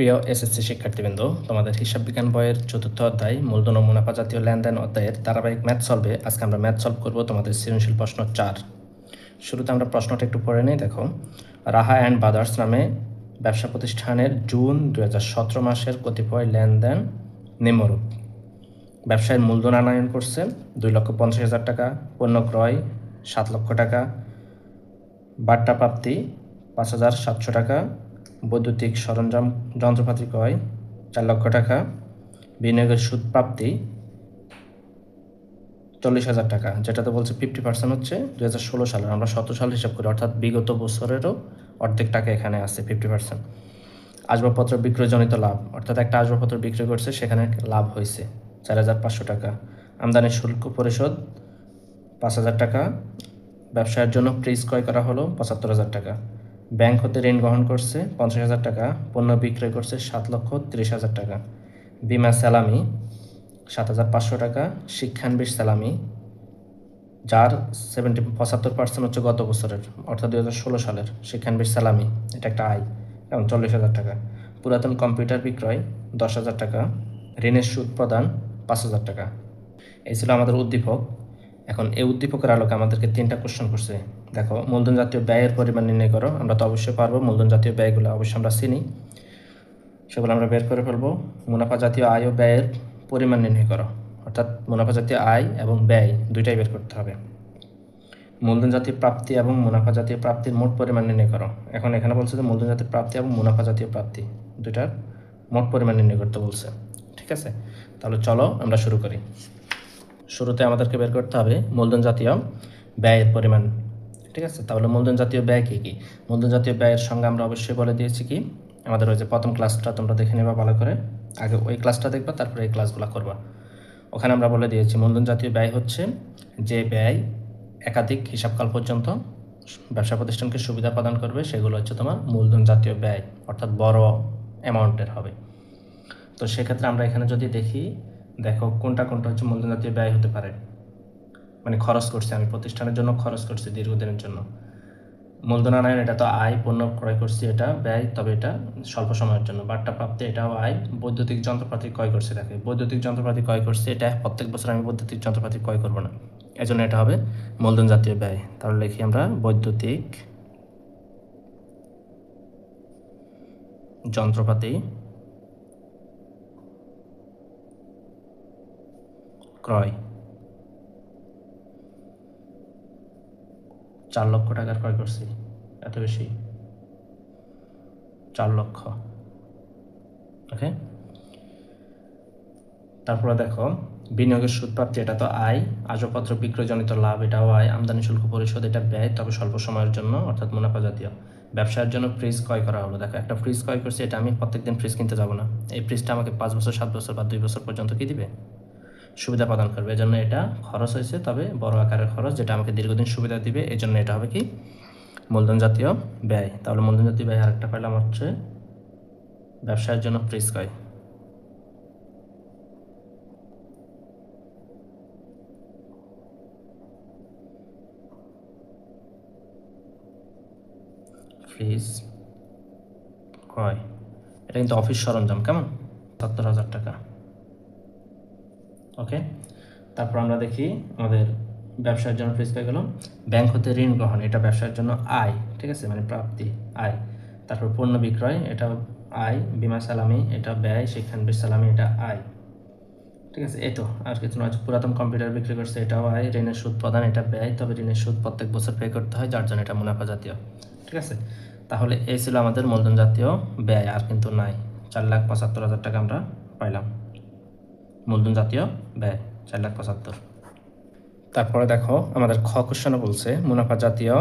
প্রিয় এসএসসি শিক্ষার্থীবৃন্দ, তোমাদের হিসাব বিজ্ঞান বইয়ের চতুর্থ অধ্যায়, মূলধন ও মুনাফা জাতীয় লেনদেন অধ্যায়ের ধারাবাহিক ম্যাথ সলভে আজকে আমরা ম্যাথ সলভ করব তোমাদের সৃজনশীল প্রশ্ন চার। শুরুতে আমরা প্রশ্নটা একটু পড়ে নিই, দেখো। রাহা অ্যান্ড বাদার্স নামে ব্যবসা প্রতিষ্ঠানের জুন দু হাজার সতেরো মাসের কতিপয় লেনদেন নিম্নরূপ। ব্যবসায়ের মূলধন আনায়ন করছে দুই লক্ষ পঞ্চাশ হাজার টাকা, পণ্য ক্রয় সাত লক্ষ টাকা বাট্টা প্রাপ্তি পাঁচ হাজার সাতশো টাকা বৈদ্যুতিক সরঞ্জাম যন্ত্রপাতি ক্রয় চার লক্ষ টাকা, বিনিয়োগের সুদ প্রাপ্তি চল্লিশ হাজার টাকা, যেটাতে বলছে ফিফটি পার্সেন্ট হচ্ছে দু হাজার ষোলো সালের আমরা সতেরো সাল হিসাব করি, অর্থাৎ বিগত বছরেরও অর্ধেক টাকা এখানে আছে ফিফটি পার্সেন্ট আসবাবপত্র বিক্রয়জনিত লাভ, অর্থাৎ একটা আসবাবপত্র বিক্রয় করছে, সেখানে লাভ হয়েছে চার হাজার পাঁচশো টাকা। আমদানি শুল্ক পরিশোধ পাঁচ হাজার টাকা, ব্যবসায়ের জন্য ফ্রিজ ক্রয় করা হলো পঁচাত্তর হাজার টাকা। ব্যাংক হতে ঋণ গ্রহণ করছে পঞ্চাশ হাজার টাকা, পণ্য বিক্রয় করছে সাত লক্ষ তিরিশ হাজার টাকা। বিমা স্যালামি সাত হাজার পাঁচশো টাকা, শিক্ষানবিশ স্যালামি যার সেভেন্টি পঁচাত্তর পার্সেন্ট হচ্ছে গত বছরের, অর্থাৎ দুই হাজার ষোলো সালের শিক্ষানবিশ স্যালামি। এটা একটা আয় এবং চল্লিশ হাজার টাকা। পুরাতন কম্পিউটার বিক্রয় দশ হাজার টাকা, ঋণের সুদ প্রদান পাঁচ হাজার টাকা। এই ছিল আমাদের উদ্দীপক। এখন এই উদ্দীপকের আলোকে আমাদেরকে তিনটা কোশ্চেন করছে। দেখো, মূলধন জাতীয় ব্যয়ের পরিমাণ নির্ণয় করো। আমরা তো অবশ্যই পারব মূলধন জাতীয় ব্যয়গুলো, অবশ্যই আমরা চিনি। সেগুলো আমরা বের করে ফেলব। মুনাফা জাতীয় আয় ও ব্যয়ের পরিমাণ নির্ণয় করো। অর্থাৎ মুনাফা জাতীয় আয় এবং ব্যয় দুইটাই বের করতে হবে। মূলধন জাতীয় প্রাপ্তি এবং মুনাফা জাতীয় প্রাপ্তির মোট পরিমাণ নির্ণয় করো। এখন এখানে বলছে যে মূলধন জাতীয় প্রাপ্তি এবং মুনাফা জাতীয় প্রাপ্তি দুইটার মোট পরিমাণ নির্ণয় করতে বলছে। ঠিক আছে? তাহলে চলো আমরা শুরু করি। শুরুতে আমাদেরকে বের করতে হবে মূলধন জাতীয় ব্যয়ের পরিমাণ ঠিক আছে? তাহলে মূলধন জাতীয় ব্যয় কী কী? মূলধন জাতীয় ব্যয়ের সঙ্গে আমরা অবশ্যই বলে দিয়েছি কি, আমাদের ওই যে প্রথম ক্লাসটা তোমরা দেখে নেবা ভালো করে। আগে ওই ক্লাসটা দেখবা, তারপরে এই ক্লাসগুলো করবা। ওখানে আমরা বলে দিয়েছি, মূলধন জাতীয় ব্যয় হচ্ছে যে ব্যয় একাধিক হিসাবকাল পর্যন্ত ব্যবসা প্রতিষ্ঠানকে সুবিধা প্রদান করবে, সেগুলো হচ্ছে তোমার মূলধন জাতীয় ব্যয়, অর্থাৎ বড় অ্যামাউন্টের হবে। তো সেক্ষেত্রে আমরা এখানে যদি দেখি, দেখো কোনটা কোনটা হচ্ছে মূলধন জাতীয় ব্যয় হতে পারে। মানে খরচ করছি, আমি প্রতিষ্ঠানের জন্য খরচ করছি দীর্ঘদিনের জন্য। মূলধন আনায়ন এটা তো আয়, পণ্য ক্রয় করছি এটা, ব্যয়, তবে এটা স্বল্প সময়ের জন্য। বাট্টা প্রাপ্তি, এটাও আয়। বৈদ্যুতিক যন্ত্রপাতি ক্রয় করছে দেখে। বৈদ্যুতিক যন্ত্রপাতি ক্রয় করছে, এটা প্রত্যেক বছর আমি বৈদ্যুতিক যন্ত্রপাতি ক্রয় করব না। এজন্য এটা হবে মূলধন জাতীয় ব্যয়। তাহলে লিখি আমরা বৈদ্যুতিক যন্ত্রপাতি ক্রয়। চার লক্ষ টাকার ক্রয় করছি, এত বেশি? চার লক্ষ। ওকে? তারপরে দেখো, বিনিয়োগের সুদ প্রাপ্তি এটা তো আয়, আসবাবপত্র বিক্রয়জনিত লাভ এটাও আয়, আমদানি শুল্ক পরিশোধ এটা ব্যয়, তবে স্বল্প সময়ের জন্য, অর্থাৎ মুনাফা জাতীয়। ব্যবসার জন্য ফ্রিজ ক্রয় করা হলো। দেখো, একটা ফ্রিজ ক্রয় করছি, এটা আমি প্রত্যেকদিন ফ্রিজ কিনতে যাব না। এই ফ্রিজটা আমাকে পাঁচ বছর, সাত বছর বা দুই বছর পর্যন্ত কি দিবে? সুবিধা প্রদান করবে, এজন্য এটা খরচ হয়েছে, তবে বড় আকারের খরচ যেটা আমাকে দীর্ঘদিন সুবিধা দিবে এই জন্য এটা হবে কি? মূলধন জাতীয় ব্যয়। তাহলে মূলধন জাতীয় ব্যয় আরেকটা পাইলাম হচ্ছে ব্যবসায়ের জন্য ফ্রিজ ক্রয় ফ্রিজ ক্রয় এটা কিন্তু অফিস সরঞ্জাম, কেমন? সত্তর হাজার টাকা। ওকে তারপর আমরা দেখি আমাদের ব্যবসার জন্য ফ্রিজ পেয়ে গেলাম। ব্যাংক হতে ঋণ গ্রহণ, এটা ব্যবসার জন্য আয়, ঠিক আছে? মানে প্রাপ্তি, আয়। তারপর পণ্য বিক্রয় এটা আয়। বিমা, সালামি, এটা ব্যয় শিক্ষানবিশ সালামি, এটা আয়। ঠিক আছে? এই তো আর কিছু নয় পুরাতন কম্পিউটার বিক্রি করছে, এটাও আয়। ঋণের সুদ প্রদান, এটা ব্যয়। তবে ঋণের সুদ প্রত্যেক বছর পে করতে হয়, যার জন্য এটা মুনাফা জাতীয়। ঠিক আছে? তাহলে এই ছিল আমাদের মূলধন জাতীয় ব্যয়, আর কিন্তু নাই। চার লাখ পঁচাত্তর হাজার টাকা আমরা পাইলাম। মূলধন জাতীয়? ব্যয় চার লাখ পঁচাত্তর। তারপরে দেখো, আমাদের খ কোশ্চেনও বলছে, মুনাফা জাতীয়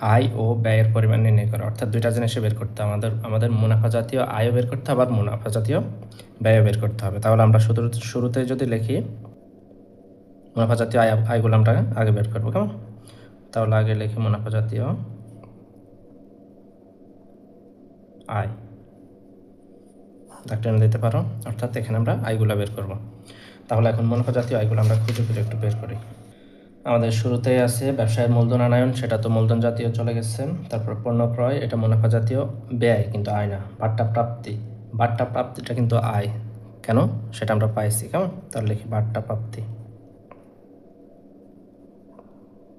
আয় ও ব্যয়ের পরিমাণ নির্ণয় করা। অর্থাৎ দুইটা জিনিসে বের করতে। আমাদের আমাদের মুনাফা জাতীয় আয়ও বের করতে হবে আর মুনাফা জাতীয় ব্যয়ও বের করতে হবে। তাহলে আমরা শুধু শুরুতে যদি লিখি, মুনাফা জাতীয় আয়, আয়গুলো আমরা আগে বের করব, কেমন? তাহলে আগে লিখি মুনাফা জাতীয় আয়। ডাক্তার দিতে পারো। অর্থাৎ এখানে আমরা আয়গুলো বের করব। তাহলে এখন মুনাফা জাতীয় আয়গুলো আমরা খুঁজে খুঁজে একটু বের করি। আমাদের শুরুতেই আছে ব্যবসায়ের মূলধন আনায়ন সেটা তো মূলধন জাতীয় চলে গেছে। তারপর পণ্য ক্রয়, এটা মুনাফা জাতীয়, ব্যয় কিন্তু আয় না বাট্টা প্রাপ্তি। বাট্টা প্রাপ্তিটা কিন্তু আয়। কেন? সেটা আমরা পাইছি, কেমন? তাহলে লিখি বাট্টা প্রাপ্তি।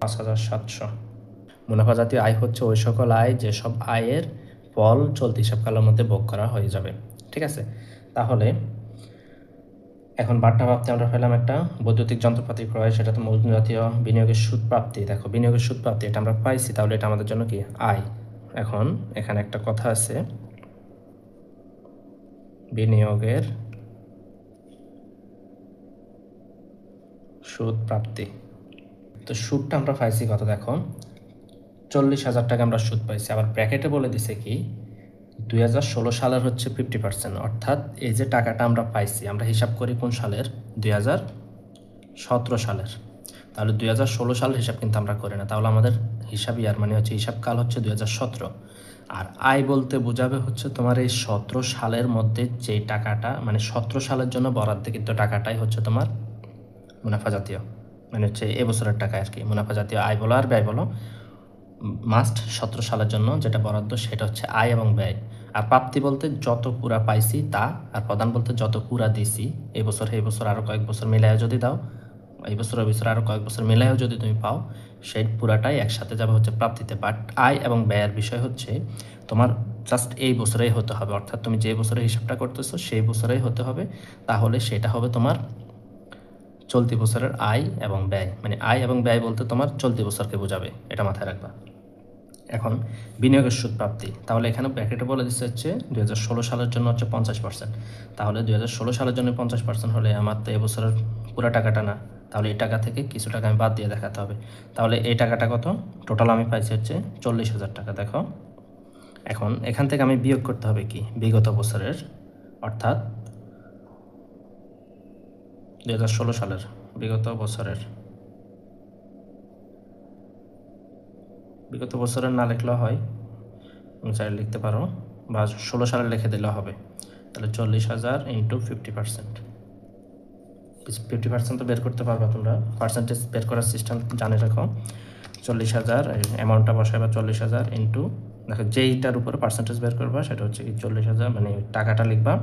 পাঁচ হাজার সাতশো। মুনাফা জাতীয় আয় হচ্ছে ওই সকল আয় যেসব আয়ের ফল চলতি হিসাবকালের মধ্যে ভোগ করা হয়ে যাবে। ঠিক আছে? তাহলে এখন বাট্টা প্রাপ্তি আমরা পেলাম একটা বৈদ্যুতিক যন্ত্রপাতি ক্রয়, সেটা তো মূলধন জাতীয় বিনিয়োগের সুদ প্রাপ্তি দেখো, বিনিয়োগের সুদ প্রাপ্তি এটা আমরা পাইছি, তাহলে এটা আমাদের জন্য কি? আয়। এখন এখানে একটা কথা আছে। বিনিয়োগের সুদ প্রাপ্তি তো সুদটা আমরা পাইছি কত, দেখো? চল্লিশ হাজার টাকা আমরা সুদ পাইছি। আবার ব্র্যাকেটে বলে দিছে কি? দুই হাজার ষোলো সালের হচ্ছে ফিফটি পার্সেন্ট অর্থাৎ এই যে টাকাটা আমরা পাইছি, আমরা হিসাব করি কোন সালের? দুই হাজার সতেরো সালের। তাহলে দুই হাজার ষোলো সালের হিসাব কিন্তু আমরা করি না। তাহলে আমাদের হিসাব ইয়ার মানে হচ্ছে হিসাব কাল হচ্ছে দুই হাজার সতেরো। আর আয় বলতে বোঝাবে হচ্ছে তোমার এই সতেরো সালের মধ্যে যে টাকাটা মানে সতেরো সালের জন্য বরাদ্দকৃত টাকাটাই হচ্ছে তোমার মুনাফা জাতীয়। মানে হচ্ছে এবছরের টাকা আর কি, মুনাফা জাতীয় আয় বলো আর ব্যয় বলো। মাস্ট সতেরো সালের জন্য যেটা বরাদ্দ, সেটা হচ্ছে আয় এবং ব্যয়। আর প্রাপ্তি বলতে যত পুরা পাইছি তা, আর প্রদান বলতে যত পুরা দিছি, এই বছর এই বছর আরও কয়েক বছর মিলাইয়া যদি দাও, এই বছর, ওই বছর আরও কয়েক বছর মিলাইয়াও যদি তুমি পাও, সেই পুরাটাই একসাথে যাবে হচ্ছে প্রাপ্তিতে। বাট আয় এবং ব্যয়ের বিষয় হচ্ছে তোমার জাস্ট এই বছরেই হতে হবে। অর্থাৎ তুমি যে বছরে হিসাবটা করতেছো, সেই বছরেই হতে হবে। তাহলে সেটা হবে তোমার চলতি বছরের আয় এবং ব্যয়। মানে আয় এবং ব্যয় বলতে তোমার চলতি বছরকে বোঝাবে। এটা মাথায় রাখবা। এখন বিনিয়োগের সুদ প্রাপ্তি তাহলে এখানে ব্র্যাকেটে বলে দিচ্ছে হচ্ছে দুই হাজার ষোলো সালের জন্য হচ্ছে পঞ্চাশ পার্সেন্ট তাহলে দুই হাজার ষোলো সালের জন্য পঞ্চাশ পার্সেন্ট হলে আমার তো এবছরের পুরো টাকাটা না। তাহলে এই টাকা থেকে কিছু টাকা আমি বাদ দিয়ে দেখাতে হবে। তাহলে এই টাকাটা কত? টোটাল আমি পাইছি হচ্ছে চল্লিশ হাজার টাকা। দেখো, এখন এখান থেকে আমি বিয়োগ করতে হবে কি? বিগত বছরের, অর্থাৎ দুই হাজার ষোলো সালের বিগত বছরের। বিগত বছরের না লিখলেও হয়। তুমি চাইলে লিখতে পারো। বা ষোলো সালে লিখে দিলে হবে। তাহলে চল্লিশ হাজার into fifty percent fifty percent তো বের করতে পারবা তোমরা। পার্সেন্টেজ বের করার সিস্টেম জানে রাখো। চল্লিশ হাজার অ্যামাউন্টটা বসায় বা চল্লিশ হাজার ইন্টু দেখো যেইটার উপরে পার্সেন্টেজ বের করবা সেটা হচ্ছে কি চল্লিশ হাজার মানে টাকাটা লিখবা।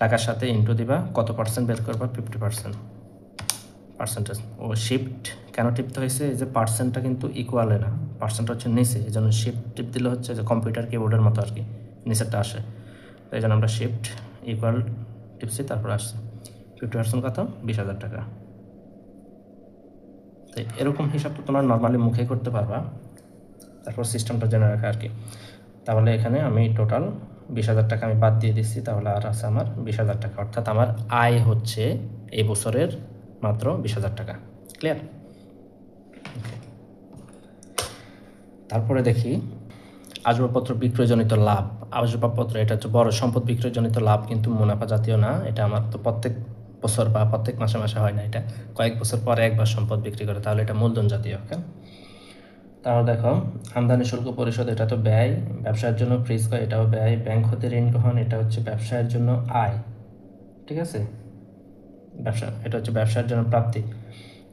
টাকার সাথে ইন্টু দিবা। কত পার্সেন্ট বের করবা? ফিফটি পার্সেন্ট পার্সেন্টেজ ও শিফট কেন টিপতে হয়েছে? যে পার্সেন্টটা কিন্তু ইকুয়ালে না। পার্সেন্টটা হচ্ছে নিচে। এই জন্য শিফট টিপ দিলে হচ্ছে যে কম্পিউটার কিবোর্ডের মতো আর কি নিচেরটা আসে। তো এই জন্য আমরা শিফট ইকুয়াল টিপছি তারপর আসছে। ফিফটি পার্সেন্ট কত? বিশ হাজার টাকা। তো এরকম হিসাব তো তোমার নর্মালি মুখে করতে পারবা। তারপর সিস্টেমটা জেনে রাখা আর কি তাহলে এখানে আমি টোটাল বিশ হাজার টাকা আমি বাদ দিয়ে দিচ্ছি। তাহলে আর আছে আমার বিশ হাজার টাকা। অর্থাৎ আমার আয় হচ্ছে এই বছরের মাত্র বিশ হাজার টাকা। ক্লিয়ার তারপরে দেখি, আসবাবপত্র বিক্রয়জনিত লাভ। আসবাবপত্র এটা হচ্ছে বড় সম্পদ বিক্রয়জনিত লাভ, কিন্তু মুনাফা জাতীয় না। এটা আমার তো প্রত্যেক বছর বা প্রত্যেক মাসে মাসে হয় না এটা। কয়েক বছর পরে একবার সম্পদ বিক্রি করে, তাহলে এটা মূলধন জাতীয় ওকে তাহলে দেখো, আমদানি শুল্ক পরিশোধ, এটা তো ব্যয়। ব্যবসার জন্য ফ্রিজ ক্রয় এটাও ব্যয়। ব্যাংক হতে ঋণ গ্রহণ, এটা হচ্ছে ব্যবসায়ের জন্য আয়। ঠিক আছে? ব্যবসা, এটা হচ্ছে ব্যবসার জন্য প্রাপ্তি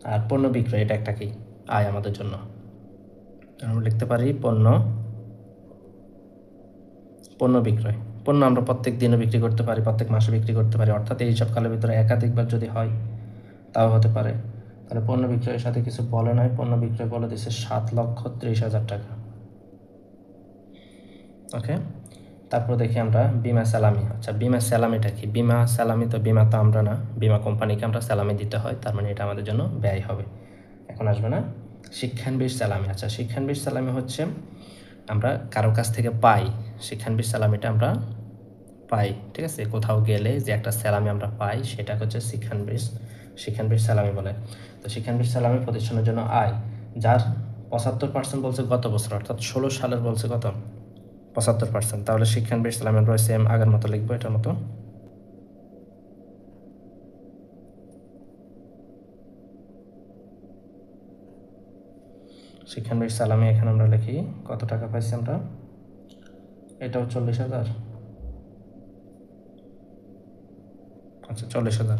আর পণ্য বিক্রয়, এটা একটা কি? আয় আমাদের জন্য। আমরা লিখতে পারি পণ্য পণ্য বিক্রয়। পণ্য আমরা প্রত্যেক দিনে বিক্রি করতে পারি, প্রত্যেক মাসে বিক্রি করতে পারি। অর্থাৎ এই সব কালের ভিতরে একাধিকবার যদি হয়, তাও হতে পারে। তাহলে পণ্য বিক্রয়ের সাথে কিছু বলে নাই। পণ্য বিক্রয় বলে দিচ্ছে সাত লক্ষ ত্রিশ হাজার টাকা। ওকে? তারপর দেখি আমরা বিমা স্যালামি। আচ্ছা বিমা স্যালামিটা কি? বিমা স্যালামি তো বিমা তো আমরা না, বিমা কোম্পানিকে আমরা স্যালামি দিতে হয়, তার মানে এটা আমাদের জন্য ব্যয় হবে। এখন আসবে না, শিক্ষানবিশ স্যালামি। আচ্ছা শিক্ষানবিশ স্যালামি হচ্ছে আমরা কারও কাছ থেকে পাই, শিক্ষানবিশ স্যালামিটা আমরা পাই, ঠিক আছে? কোথাও গেলে যে একটা স্যালামি আমরা পাই, সেটা হচ্ছে শিক্ষানবিশ শিক্ষানবিশ স্যালামি বলে। তো শিক্ষানবিশ স্যালামি প্রতিষ্ঠানের জন্য আয়, যার পঁচাত্তর পার্সেন্ট বলছে গত বছর, অর্থাৎ ষোলো সালের বলছে কত পঁচাত্তর পার্সেন্ট তাহলে শিক্ষানবিশ স্যালামি আমরা সেম আগের মতো লিখব এটার মতো। শিক্ষানবিশ সালামি এখানে আমরা লিখি, কত টাকা পাইছি আমরা? এটাও চল্লিশ হাজার। আচ্ছা চল্লিশ হাজার।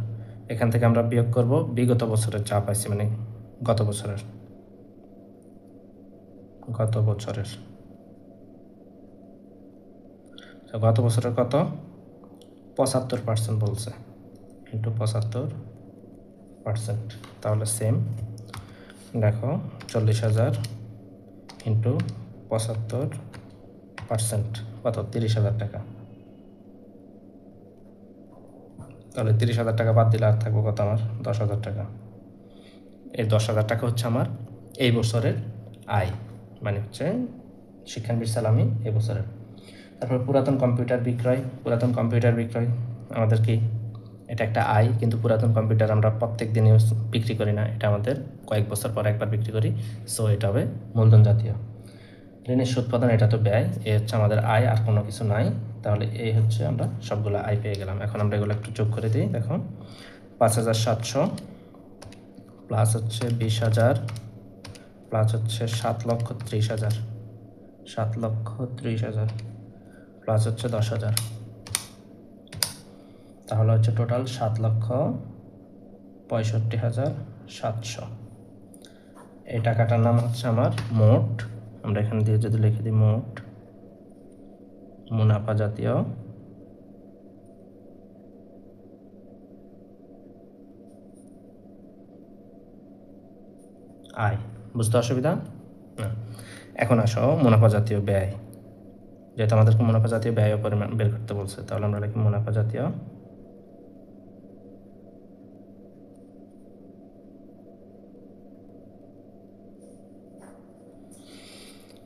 এখান থেকে আমরা বিয়োগ করব, বিগত বছরের যা পাইছি মানে গত বছরের। গত বছরের তো গত বছরের কত? পঁচাত্তর পার্সেন্ট বলছে। ইন্টু পঁচাত্তর পার্সেন্ট তাহলে সেম দেখো, চল্লিশ হাজার ইন্টু পঁচাত্তর পার্সেন্ট কত? তিরিশ হাজার টাকা। তাহলে তিরিশ হাজার টাকা বাদ দিলে আর থাকব কত আমার? দশ হাজার টাকা। এই দশ হাজার টাকা হচ্ছে আমার এই বছরের আয় মানে হচ্ছে শিক্ষানবীর সালামি এই বছরের। তারপর পুরাতন কম্পিউটার বিক্রয়, পুরাতন কম্পিউটার বিক্রয় আমাদের কি এটা একটা আয়, কিন্তু পুরাতন কম্পিউটার আমরা প্রত্যেক দিনে বিক্রি করি না, এটা আমাদের কয়েক বছর পর একবার বিক্রি করি সো এটা হবে মূলধন জাতীয়। ঋণের সুদ প্রদান, এটা তো ব্যয়, এ হচ্ছে আমাদের আয়, আর কোনো কিছু নাই, তাহলে এই হচ্ছে আমরা সবগুলো আয় পেয়ে গেলাম। এখন আমরা এগুলো একটু যোগ করে দিই দেখো পাঁচ হাজার সাতশো প্লাস হচ্ছে বিশ হাজার প্লাস হচ্ছে সাত লক্ষ ত্রিশ হাজার, সাত লক্ষ ত্রিশ হাজার। প্লাস হচ্ছে দশ হাজার। তাহলে হচ্ছে টোটাল সাত লক্ষ পঁয়ষট্টি হাজার সাতশো। এই টাকাটার নাম হচ্ছে আমার মোট। আমরা এখানে দিয়ে যদি লিখে দিই মোট, মুনাফা জাতীয় আয়। বুঝতে অসুবিধা? না। এখন আসো, মুনাফা জাতীয় ব্যয়। যেহেতু আমাদেরকে মুনাফা জাতীয় ব্যয় পরিমাণ বের করতে বলছে, তাহলে আমরা লিখি মুনাফা জাতীয়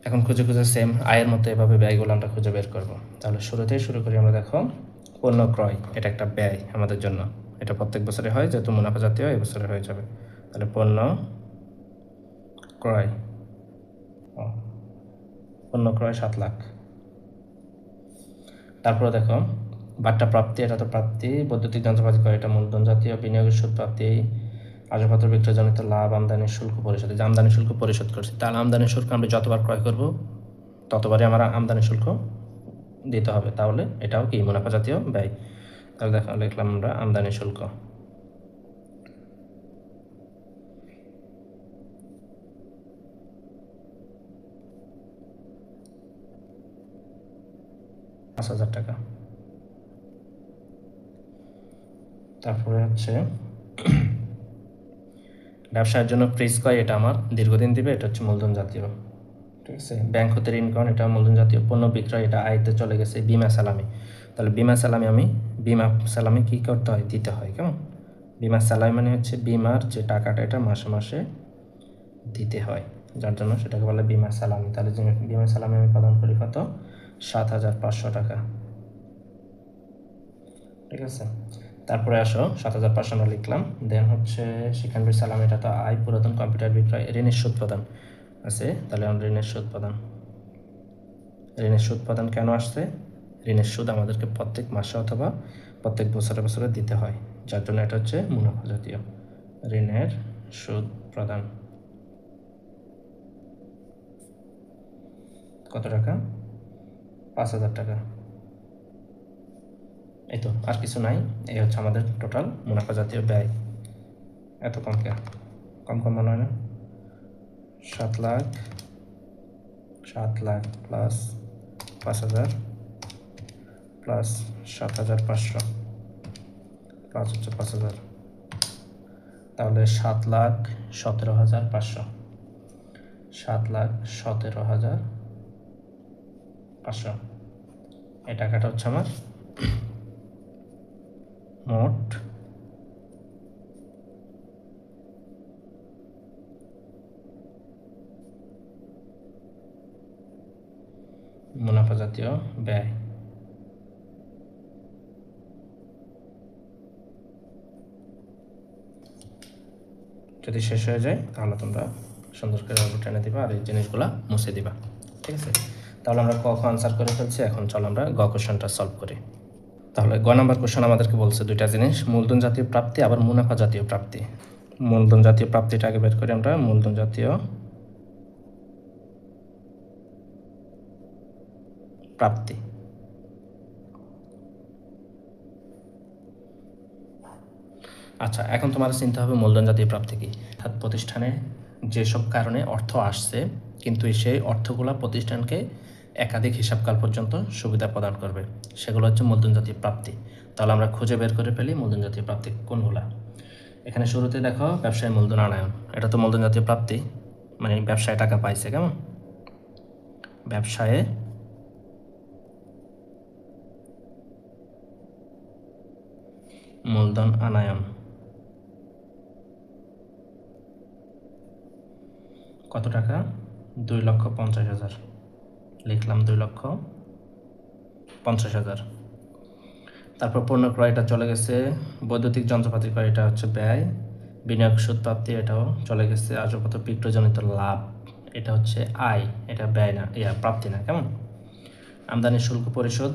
এখন খুঁজে খুঁজে সেম আয়ের মতো এভাবে ব্যয়গুলো আমরা খুঁজে বের করব। তাহলে শুরুতেই শুরু করি আমরা দেখো, পণ্য ক্রয়, এটা একটা ব্যয় আমাদের জন্য। এটা প্রত্যেক বছরে হয়, যেহেতু মুনাফা জাতীয় এই বছরে হয়ে যাবে। তাহলে পণ্য ক্রয় পণ্য ক্রয় সাত লাখ। তারপরে দেখো বাট্টা প্রাপ্তি, এটা তো প্রাপ্তি, বৈদ্যুতিক যন্ত্রপাতি করে এটা মূলধন জাতীয়, বিনিয়োগের সুদ প্রাপ্তি, আসবাবপত্র বিক্রয়জনিত লাভ, আমদানি, শুল্ক পরিশোধ। যে আমদানি, শুল্ক পরিশোধ করছি, তাহলে আমদানি, শুল্ক আমরা যতবার ক্রয় করব, ততবারই আমার আমদানি, শুল্ক দিতে হবে। তাহলে এটাও কি মুনাফা জাতীয় ব্যয়? তাহলে দেখো, লিখলাম আমরা আমদানি, শুল্ক পাঁচ হাজার টাকা। তারপরে হচ্ছে, ব্যবসার জন্য ফ্রিজ ক্রয় এটা আমার দীর্ঘদিন দিবে, এটা হচ্ছে মূলধন জাতীয়। ঠিক আছে? ব্যাংক হতে ঋণ করেন এটা মূলধন জাতীয় পণ্য বিক্রয়, এটা আয়তে চলে গেছে বিমা সালামি। তাহলে বিমা সালামি আমি, বিমা সালামি কী করতে হয়? দিতে হয়, কেমন? বিমা সালামি মানে হচ্ছে বিমার যে টাকাটা, এটা মাসে মাসে দিতে হয়। যার জন্য সেটাকে বলে বিমা সালামি। তাহলে বিমা সালামি আমি প্রদান করি কত? সাত হাজার পাঁচশো টাকা। ঠিক আছে? তারপরে আসো, সাত হাজার পাঁচশো আমরা লিখলাম। দেন হচ্ছে শিখানবীর সালাম, এটা তো আয় পুরাতন কম্পিউটার বিক্রয়, ঋণের সুদ প্রদান। আছে? তাহলে আমরা ঋণের সুদ প্রদান। ঋণের সুদ প্রদান কেন আসছে? ঋণের সুদ আমাদেরকে প্রত্যেক মাসে অথবা প্রত্যেক বছরে বছরে দিতে হয়। যার জন্য এটা হচ্ছে মুনাফা জাতীয় ঋণের সুদ প্রদান। কত টাকা? পাঁচ হাজার টাকা। এই তো, আর কিছু নাই। এই হচ্ছে আমাদের টোটাল মুনাফা জাতীয় ব্যয়। এত কম কে? কম কম মনে হয় না? সাত লাখ সাত লাখ প্লাস পাঁচ হাজার প্লাস সাত হাজার পাঁচশো। প্লাস হচ্ছে পাঁচ হাজার। তাহলে সাত লাখ সতেরো হাজার পাঁচশো। সাত লাখ সতেরো হাজার পাঁচশো এই টাকাটা হচ্ছে আমার মোট মুনাফা জাতীয় ব্যয়। যদি শেষ হয়ে যায়, তাহলে তোমরা সুন্দর করে টেনে দিবা আর এই জিনিসগুলা মুছে দিবা। ঠিক আছে? তাহলে আমরা ক, খ আনসার করে ফেলছি। এখন চলো আমরা গ কোশ্চেনটা সলভ করি। তাহলে গ নাম্বার কোশ্চেন আমাদেরকে বলছে দুইটা জিনিস, মূলধন জাতীয় প্রাপ্তি আবার মুনাফা জাতীয় প্রাপ্তি। মূলধন জাতীয় প্রাপ্তিটা আগে বের করি আমরা, মূলধন জাতীয় প্রাপ্তি। আচ্ছা এখন তোমার চিন্তা হবে মূলধন জাতীয় প্রাপ্তি কি? প্রতিষ্ঠানে যেসব কারণে অর্থ আসছে, কিন্তু সেই অর্থগুলা প্রতিষ্ঠানকে একাধিক হিসাবকাল পর্যন্ত সুবিধা প্রদান করবে। সেগুলো হচ্ছে মূলধন জাতীয় প্রাপ্তি। তাহলে আমরা খুঁজে বের করে ফেলি মূলধন জাতীয় প্রাপ্তি কোনগুলা। এখানে শুরুতে দেখো ব্যবসায় মূলধন আনায়ন। এটা তো মূলধন জাতীয় প্রাপ্তি মানে ব্যবসায় টাকা পাইছে কেমন? ব্যবসায়ে মূলধন আনায়ন। কত টাকা? দুই লক্ষ পঞ্চাশ হাজার। লিখলাম দুই লক্ষ পঞ্চাশ হাজার। তারপর পণ্য ক্রয়টা চলে গেছে। বৈদ্যুতিক যন্ত্রপাতি ক্রয় এটা হচ্ছে ব্যয়, বিনিয়োগ সুদ প্রাপ্তি, এটাও চলে গেছে। আসবাবপত্র বিক্রয়জনিত লাভ, এটা হচ্ছে আয়, এটা ব্যয় না, ইয়া, প্রাপ্তি না, কেমন? আমদানি শুল্ক পরিশোধ,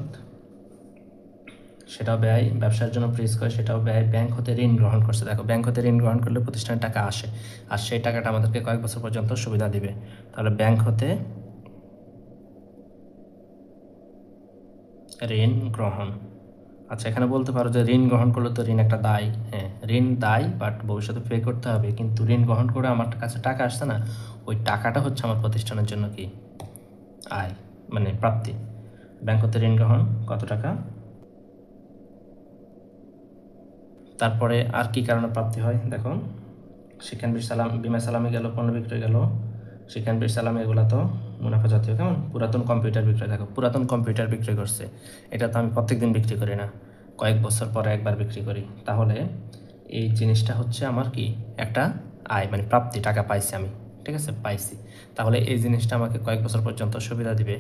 সেটাও ব্যয়। ব্যবসার জন্য ফ্রিজ করে, সেটাও ব্যয়। ব্যাংক হতে ঋণ গ্রহণ করছে। দেখো, ব্যাংক হতে ঋণ গ্রহণ করলে প্রতিষ্ঠানের টাকা আসে। আর সেই টাকাটা আমাদেরকে কয়েক বছর পর্যন্ত সুবিধা দিবে। তাহলে ব্যাংক হতে ঋণ গ্রহণ। আচ্ছা এখানে বলতে পারো যে ঋণ গ্রহণ করলে তো ঋণ একটা দায়। হ্যাঁ ঋণ দায় বাট ভবিষ্যতে পে করতে হবে। কিন্তু ঋণ গ্রহণ করে আমার কাছে টাকা আসছে না, ওই টাকাটা হচ্ছে আমার প্রতিষ্ঠানের জন্য কি? আয় মানে প্রাপ্তি। ব্যাংক হতে ঋণ গ্রহণ, কত টাকা? তারপরে আর কি কারণে প্রাপ্তি হয়? দেখো শিক্ষান বীর সালাম, বিমা সালামে গেল, পণ্য বিক্রয় গেল। শিক্ষান বীর সালামে এগুলো তো মুনাফা জাতীয়, কেমন? পুরাতন কম্পিউটার বিক্রয়, দেখো, পুরাতন কম্পিউটার বিক্রি করছে। এটা তো আমি প্রত্যেক দিন বিক্রি করি না। কয়েক বছর পরে একবার বিক্রি করি। তাহলে এই জিনিসটা হচ্ছে আমার কি? একটা আয় মানে প্রাপ্তি, টাকা পাইছি আমি। ঠিক আছে? পাইছি। তাহলে এই জিনিসটা আমাকে কয়েক বছর পর্যন্ত সুবিধা দিবে।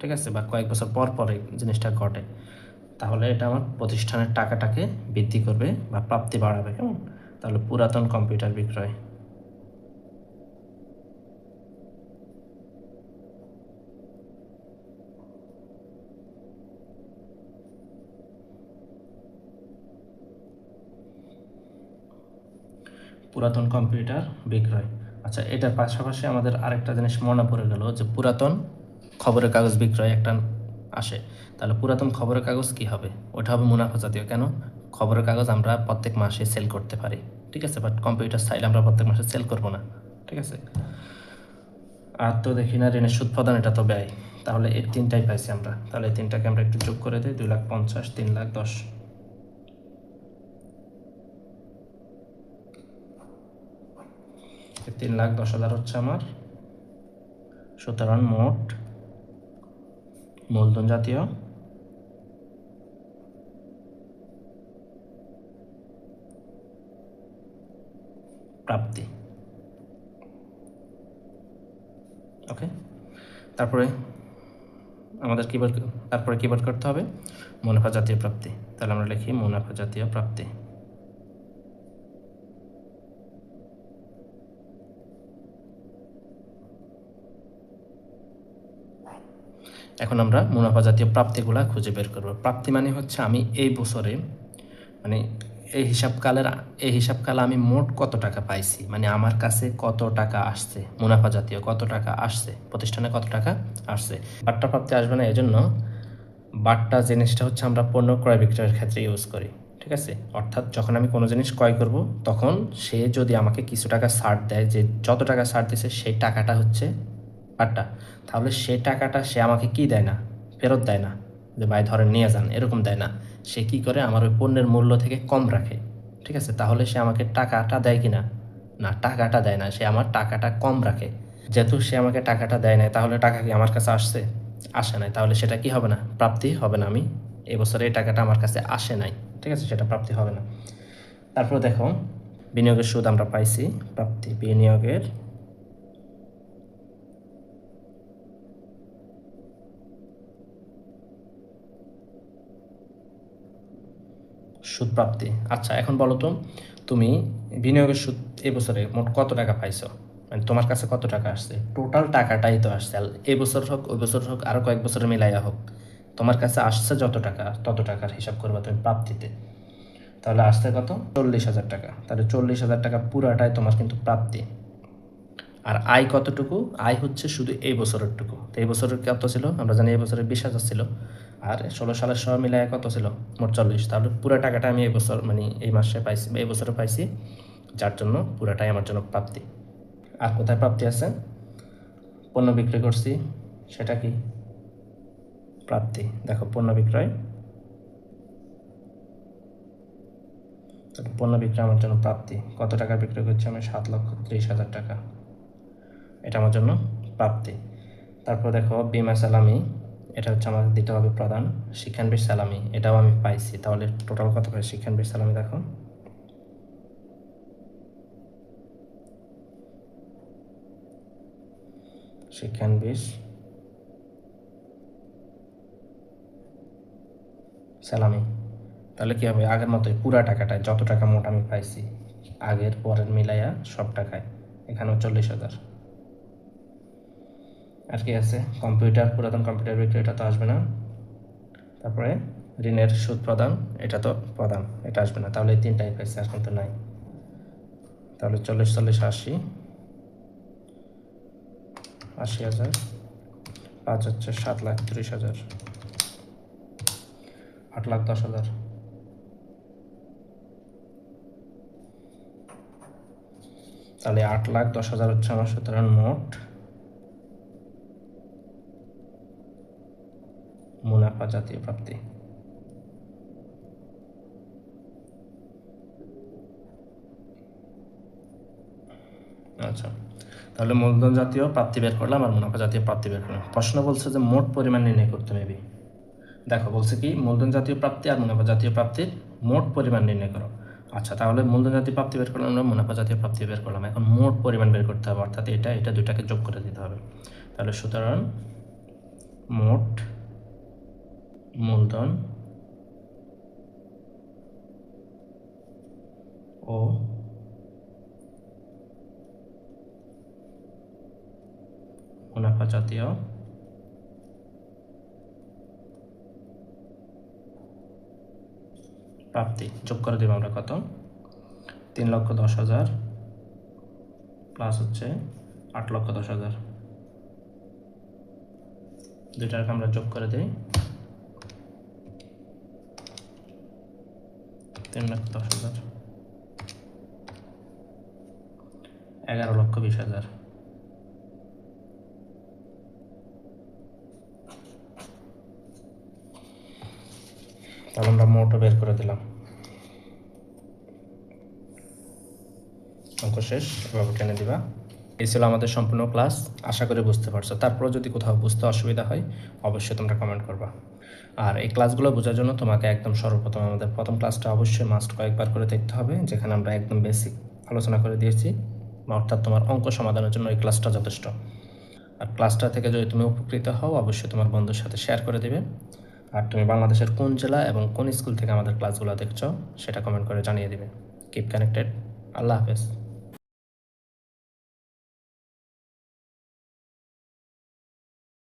ঠিক আছে? বা কয়েক বছর পর পরে জিনিসটা ঘটে। তাহলে এটা আমার প্রতিষ্ঠানের টাকাটাকে বৃদ্ধি করবে বা প্রাপ্তি বাড়াবে, কেমন? তাহলে পুরাতন কম্পিউটার বিক্রয়। পুরাতন কম্পিউটার বিক্রয়। আচ্ছা এটার পাশাপাশি আমাদের আরেকটা জিনিস মনে পড়ে গেল যে পুরাতন খবরের কাগজ বিক্রয় একটা আসে। তাহলে পুরাতন খবরের কাগজ কি হবে? ওটা হবে মুনাফা জাতীয়। কেন? খবরের কাগজ আমরা প্রত্যেক মাসে সেল করতে পারি। ঠিক আছে? বাট কম্পিউটার সাইল আমরা প্রত্যেক মাসে সেল করব না। ঠিক আছে? আর তো দেখি না, ঋণের সুদ প্রদান এটা তো ব্যয়। তাহলে এই তিনটাই পাইছি আমরা। তাহলে এই তিনটাকে আমরা একটু যোগ করে দিই, দুই লাখ পঞ্চাশ, তিন লাখ দশ। তিন লাখ দশ হাজার হচ্ছে আমার। সুতরাং মোট মূলধন জাতীয় প্রাপ্তি। ওকে তারপরে আমাদের কী তারপরে কী করতে হবে। মুনাফা জাতীয় প্রাপ্তি। তাহলে আমরা লিখি মুনাফা জাতীয় প্রাপ্তি। এখন আমরা মুনাফা জাতীয় প্রাপ্তিগুলা খুঁজে বের করব। প্রাপ্তি মানে হচ্ছে আমি এই বছরে মানে এই হিসাবকালের, এই হিসাবকালে আমি মোট কত টাকা পাইছি? মানে আমার কাছে কত টাকা আসছে? মুনাফা জাতীয় কত টাকা আসছে? প্রতিষ্ঠানে কত টাকা আসছে? বাট্টা প্রাপ্তি আসবে না, এজন্য বাট্টা জিনিসটা হচ্ছে আমরা পণ্য ক্রয় বিক্রয়ের ক্ষেত্রে ইউজ করি, ঠিক আছে? অর্থাৎ যখন আমি কোনো জিনিস ক্রয় করব, তখন সে যদি আমাকে কিছু টাকা ছাড় দেয়, যে যত টাকা ছাড় দিছে, সেই টাকাটা হচ্ছে বাট্টা তাহলে সে টাকাটা সে আমাকে কি দেয় না? ফেরত দেয় না? যে ভাই ধরেন নিয়ে যান, এরকম দেয় না। সে কি করে? আমার ওই পণ্যের মূল্য থেকে কম রাখে। ঠিক আছে? তাহলে সে আমাকে টাকাটা দেয় কি না না টাকাটা দেয় না। সে আমার টাকাটা কম রাখে। যেহেতু সে আমাকে টাকাটা দেয় না তাহলে টাকা কি আমার কাছে আসছে? আসে নাই। তাহলে সেটা কি হবে না? প্রাপ্তি হবে না আমি। এবছরে এই টাকাটা আমার কাছে আসে নাই। ঠিক আছে? সেটা প্রাপ্তি হবে না। তারপর দেখো, বিনিয়োগের সুদ আমরা পাইছি। প্রাপ্তি, বিনিয়োগের সুদ প্রাপ্তি আচ্ছা এখন বলো তো, তুমি বিনিয়োগের সুদ এবছরে মোট কত টাকা পাইছো? মানে তোমার কাছে কত টাকা আসছে? টোটাল টাকাটাই তো আসছে। এই বছর হোক, ওই বছর হোক আরও কয়েক বছর মিলাইয়া হোক, তোমার কাছে আসছে যত টাকা, তত টাকার হিসাব করবা তুমি প্রাপ্তিতে। তাহলে আসছে কত? চল্লিশ হাজার টাকা। তাহলে চল্লিশ হাজার টাকা পুরাটাই তোমার কিন্তু প্রাপ্তি। আর আয় কতটুকু? আয় হচ্ছে শুধু এই বছরের টুকু তো এই বছরের কত ছিল? আমরা জানি এই বছরের বিশ হাজার ছিল। আর ষোলো সালের সব মিলায় কত ছিল? মোট চল্লিশ। তাহলে পুরো টাকাটা আমি এই বছর মানে এই মাসে পাইছি, এই বছরে পাইছি, যার জন্য পুরাটাই আমার জন্য প্রাপ্তি। আর কোথায় প্রাপ্তি আছে? পণ্য বিক্রি করছি, সেটা কি? প্রাপ্তি। দেখো, পণ্য বিক্রয়। পণ্য বিক্রয় আমার জন্য প্রাপ্তি। কত টাকা বিক্রয় করছি আমি? সাত লক্ষ ত্রিশ হাজার টাকা। এটা আমার জন্য প্রাপ্তি। তারপর দেখো, বিমা সালামি। এটা হচ্ছে আমাকে দিতে হবে প্রধান শিক্ষানবির সালামি। এটাও আমি পাইছি। তাহলে টোটাল কত পাই শিক্ষানবির সালামি দেখো? শিক্ষানবির সালামি। তাহলে কি হবে? আগের মতোই পুরা টাকাটায়, যত টাকা মোট আমি পাইছি, আগের, পরের মিলাইয়া সব টাকায়। এখানেও চল্লিশ হাজার। আর কি আছে? কম্পিউটার পুরাতন কম্পিউটার বিক্রি এটা তো আসবে না। তারপরে ঋণের সুদ প্রদান, এটা তো প্রদান, এটা আসবে না। তাহলে এই তিনটাই পাইছে এখন তো নাই। তাহলে চল্লিশ চল্লিশ, আশি। আশি হাজার। পাঁচ হচ্ছে সাত লাখ তিরিশ হাজার। আট লাখ দশ হাজার। তাহলে আট লাখ দশ হাজার হচ্ছে আমার সুতরাং মোট মুনাফা, জাতীয় প্রাপ্তি। আচ্ছা তাহলে মূলধন জাতীয় প্রাপ্তি বের করলাম আর মুনাফা জাতীয় প্রাপ্তি বের করলাম। প্রশ্ন বলছে যে মোট পরিমাণ নির্ণয় করতে মেবি দেখো, বলছে কি, মূলধন জাতীয় প্রাপ্তি আর মুনাফা জাতীয় প্রাপ্তির মোট পরিমাণ নির্ণয় করো। আচ্ছা তাহলে মূলধন জাতীয় প্রাপ্তি বের করলাম আমরা, মুনাফা জাতীয় প্রাপ্তি বের করলাম। এখন মোট পরিমাণ বের করতে হবে, অর্থাৎ এটা এটা দুটাকে যোগ করে দিতে হবে। তাহলে সুতরাং মোট মূলধন ও মুনাফা জাতীয় প্রাপ্তি, যোগ করে দেবো আমরা কত? তিন লক্ষ দশ হাজার প্লাস হচ্ছে আট লক্ষ দশ হাজার। দুইটাকে আমরা যোগ করে দিই। তিন লক্ষ দশ হাজার এগারো লক্ষ বিশ হাজার তাহলে আমরা মোটও বের করে দিলাম অঙ্ক শেষ এভাবে টেনে দিবা এই ছিল আমাদের সম্পূর্ণ ক্লাস আশা করি বুঝতে পারছ তারপরে যদি কোথাও বুঝতে অসুবিধা হয় অবশ্যই তোমরা কমেন্ট করবা আর এই ক্লাসগুলো বোঝার জন্য তোমাকে একদম সর্বপ্রথম আমাদের প্রথম ক্লাসটা অবশ্যই মাস্ট কয়েকবার করে দেখতে হবে, যেখানে আমরা একদম বেসিক আলোচনা করে দিয়েছি। অর্থাৎ তোমার অঙ্ক সমাধানের জন্য এই ক্লাসটা যথেষ্ট। আর ক্লাসটা থেকে যদি তুমি উপকৃত হও, অবশ্যই তোমার বন্ধুর সাথে শেয়ার করে দেবে। আর তুমি বাংলাদেশের কোন জেলা এবং কোন স্কুল থেকে আমাদের ক্লাসগুলো দেখছ, সেটা কমেন্ট করে জানিয়ে দেবে। কিপ কানেক্টেড আল্লাহ হাফেজ।